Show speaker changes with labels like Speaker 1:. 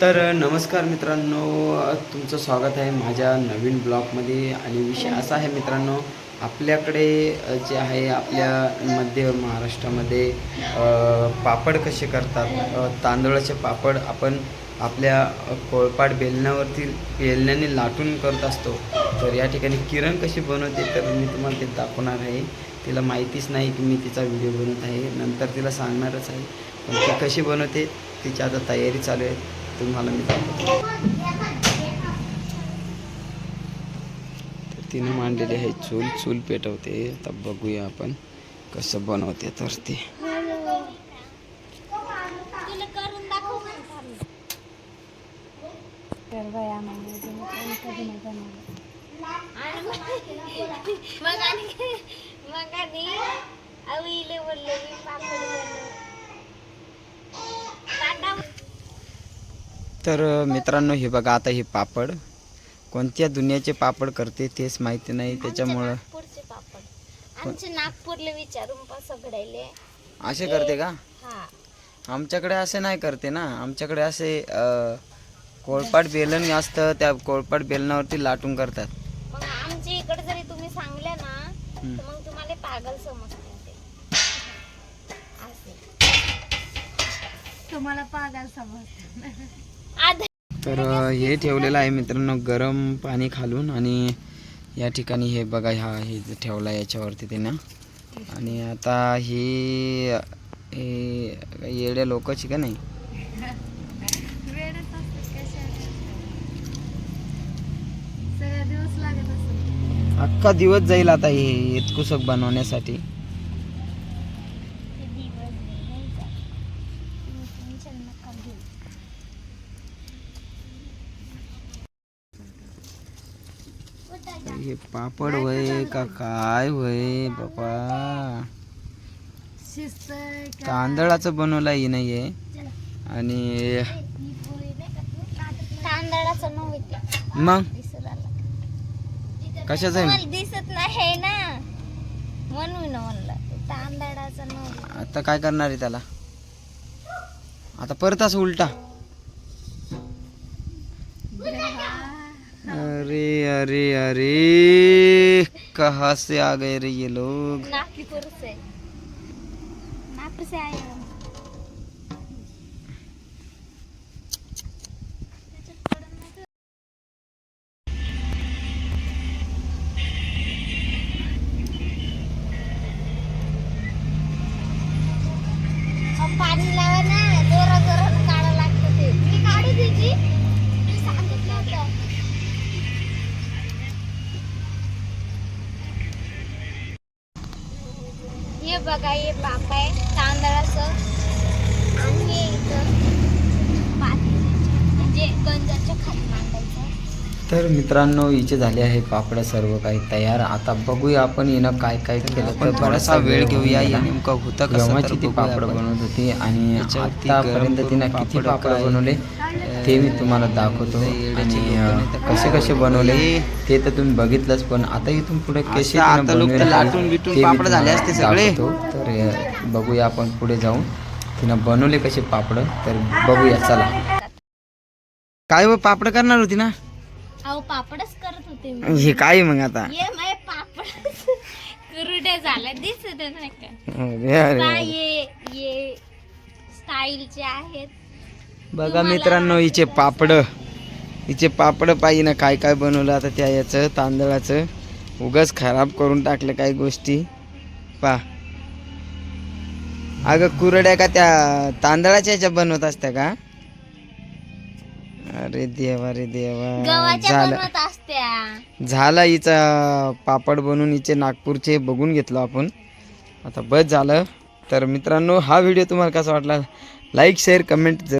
Speaker 1: तर नमस्कार मित्रांनो तुमचं स्वागत आहे माझ्या नवीन ब्लॉगमध्ये. आणि विषय असा आहे मित्रांनो आपल्याकडे जे आहे आपल्या मध्य महाराष्ट्रामध्ये पापड कसे करतात? तांदळाचे पापड आपण आपल्या कोळपाट बेलण्यावरती बेलण्याने लाटून करत असतो. तर या ठिकाणी किरण कशी बनवते तर मी तुम्हाला ते दाखवणार आहे. तिला माहितीच नाही की मी तिचा व्हिडिओ बनवत आहे. नंतर तिला सांगणारच आहे. पण ती कशी बनवते तिची आता तयारी चालू आहे. तुम्हाला मी दाखवतो. तर तिने मांडलेली आहे चूल. चूल पेटवते. आता बघूया आपण कसं बनवते तर ते.
Speaker 2: मग आणि मग आणि अवीले बोलले मी पापड बनव कांदा
Speaker 1: तर मित्रांनो हे बघा आता हे पापड. कोणत्या दुनियाचे पापड करते तेच माहिती नाही. त्याच्यामुळं
Speaker 2: नागपूरचे पापड. आमचे नागपूरले विचारून पण
Speaker 1: असे करते का?
Speaker 2: हा.
Speaker 1: आमच्याकडे असे नाही करते ना. आमच्याकडे असे कोळपाट बेलन असतं. त्या कोळपाट बेलनावरती लाटून करतात.
Speaker 2: मग आमच्या इकडे जरी तुम्ही सांगले ना
Speaker 1: हम्म.
Speaker 2: तर मग तुम्हाला पागल समजते ते. असे. तुम्हाला पागल समजते
Speaker 1: तर हे ठेवलेलं आहे मित्रांनो गरम पाणी खालून आणि या ठिकाणी हे बघा ह्या हे ठेवला याच्यावरती त्यांना. आणि आता ही हे येड्या लोकांची का नाही? अख्खा दिवस जाईल आता हे इतकुसक बनवण्यासाठी. हे पापड वय का काय वय
Speaker 2: शिस्त
Speaker 1: तांदळाचं बनवलं आहे नाहीये आणि मग? कशाचं आहे?
Speaker 2: दिसत नाही ना. म्हणून म्हणलं तांदळाचं नव्हतं
Speaker 1: आता काय करणार आहे त्याला? आता परत असं उलटा अरे अरे अरे. कहा से आ गए रे ये लोग?
Speaker 2: नागपूर से। नागपूर से आए हम। अहो, पाणी हे बघा हे पाप आहे तांदळाचं. आणि हे इथं पातेल्याचं, जे गंजाच्या खाली मांडायचं.
Speaker 1: तर मित्रांनो हिचे झाले आहे पापड सर्व काही तयार. आता बघूया आपण हिनं काय काय केलं. तर बराचसा वेळ घेऊया. या नेमकं होतं कसं? ती पापड बनवत होती आणि आतापर्यंत तिनं किती पापड बनवले? ते मी तुम्हाला दाखवतो. आणि कसे कसे बनवले ते तर तुम्ही बघितलंच पण आता इथून पुढे कसे
Speaker 3: आता लोक तर लाटून बिटून पापड झाले असते सगळे.
Speaker 1: तर बघूया आपण पुढे जाऊन. तिनं बनवले कसे पापड तर बघूया चला. काय व पापड करणार होती ना?
Speaker 2: पापडच करत होते मी.
Speaker 1: हे काय मग आता?
Speaker 2: कुरड्या झाल्या दिसत नाही का? स्टाईलचे आहेत
Speaker 1: बघा मित्रांनो हिचे पापड. हिचे पापड पाहिजे ना काय काय बनवलं आता त्या याचं तांदळाचं. उगाच खराब करून टाकलं काही गोष्टी. पा. अगं कुरड्या का त्या तांदळाच्या ह्याच्या बनवत असत्या का? अरे देवा रे देवा. झालं. झाला हिचा पापड बनवून हिचे नागपूरचे बघून घेतलो आपण. आता बस झालं. तर मित्रांनो हा व्हिडिओ तुम्हाला कसा वाटला? Like share comment